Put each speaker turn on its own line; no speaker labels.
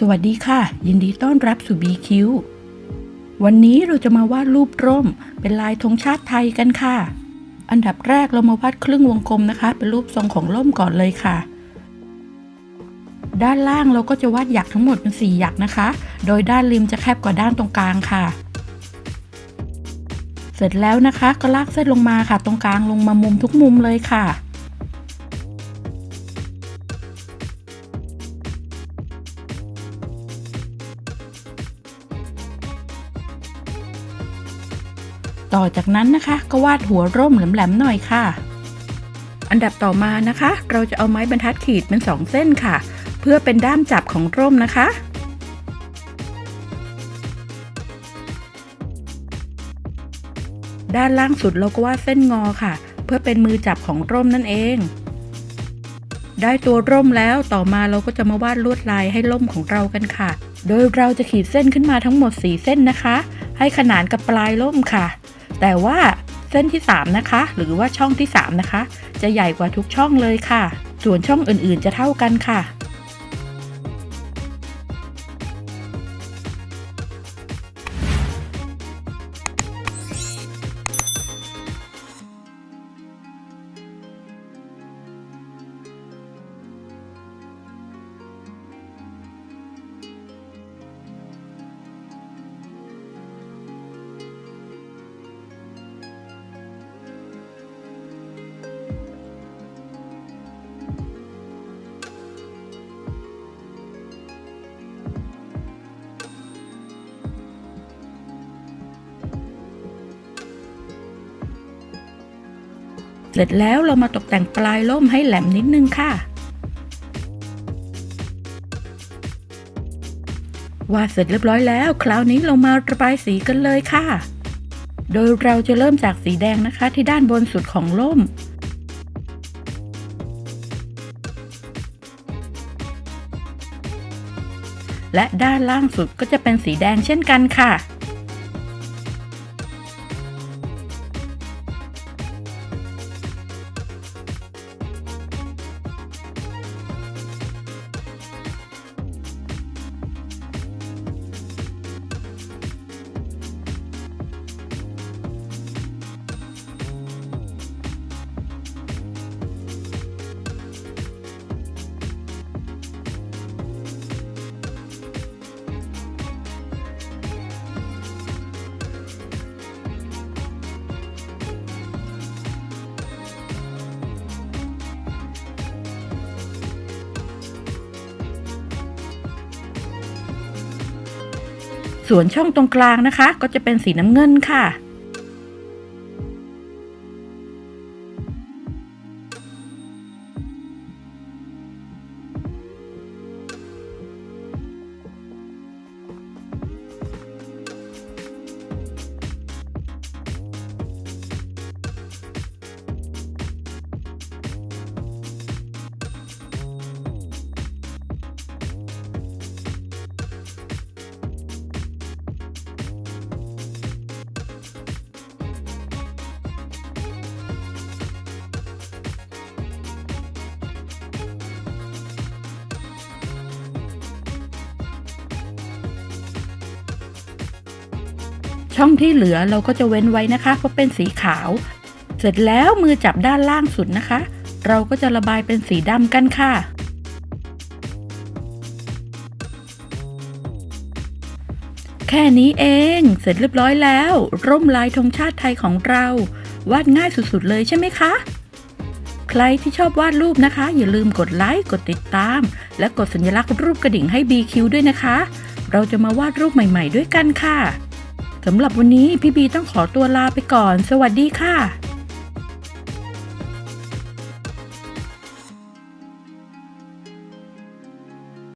สวัสดีค่ะ ยินดีต้อนรับสู่ BQ วันนี้เราจะมาวาดรูปร่ม เป็นลายธงชาติไทยกันค่ะ อันดับแรกเรามาวาดครึ่งวงกลมนะคะ เป็นรูปทรงของร่มก่อนเลยค่ะ ด้านล่างเราก็จะวาดหยักทั้งหมดเป็นสี่หยักนะคะ โดยด้านริมจะแคบกว่าด้านตรงกลางค่ะ เสร็จแล้วนะคะก็ลากเส้นลงมาค่ะ ตรงกลางลงมามุมทุกมุมเลยค่ะ ต่อจากนั้นนะคะก็วาดหัวร่มแหลมๆหน่อยค่ะ อันดับต่อมานะคะ เราจะเอาไม้บรรทัดขีดเป็นสองเส้นค่ะ เพื่อเป็นด้ามจับของร่มนะคะด้านล่างสุดเราก็วาดเส้นงอค่ะ เพื่อเป็นมือจับของร่มนั่นเอง ได้ตัวร่มแล้วต่อมาเราก็จะมาวาดลวดลายให้ร่มของเรากันค่ะ โดยเราจะขีดเส้นขึ้นมาทั้งหมด 4 เส้นนะคะ ให้ขนานกับปลายร่มค่ะ แต่ว่าเส้นที่ 3 นะคะ หรือว่าช่องที่ 3 นะคะ จะใหญ่กว่าทุกช่องเลยค่ะ ส่วนช่องอื่นๆจะเท่ากันค่ะ เสร็จแล้วเรามาตกแต่งปลายร่มให้แหลมนิดนึงค่ะ วาดเสร็จเรียบร้อยแล้ว คราวนี้เรามาระบายสีกันเลยค่ะ โดยเราจะเริ่มจากสีแดงนะคะ ที่ด้านบนสุดของร่มและด้านล่างสุดก็จะเป็นสีแดงเช่นกันค่ะ ส่วนช่องตรงกลางนะคะ ก็จะเป็นสีน้ำเงินค่ะ ช่องที่เหลือเราก็จะเว้นไว้นะคะ เพราะเป็นสีขาว เสร็จแล้วมือจับด้านล่างสุดนะคะ เราก็จะระบายเป็นสีดำกันค่ะ แค่นี้เอง เสร็จเรียบร้อยแล้ว ร่มลายธงชาติไทยของเรา วาดง่ายสุดๆเลยใช่ไหมคะใครที่ชอบวาดรูปนะคะ อย่าลืมกดไลค์ กดติดตาม และกดสัญลักษณ์รูปกระดิ่งให้ BQ ด้วยนะคะ เราจะมาวาดรูปใหม่ ๆ ด้วยกันค่ะ สำหรับวันนี้พี่บีต้องขอตัวลาไปก่อน สวัสดีค่ะ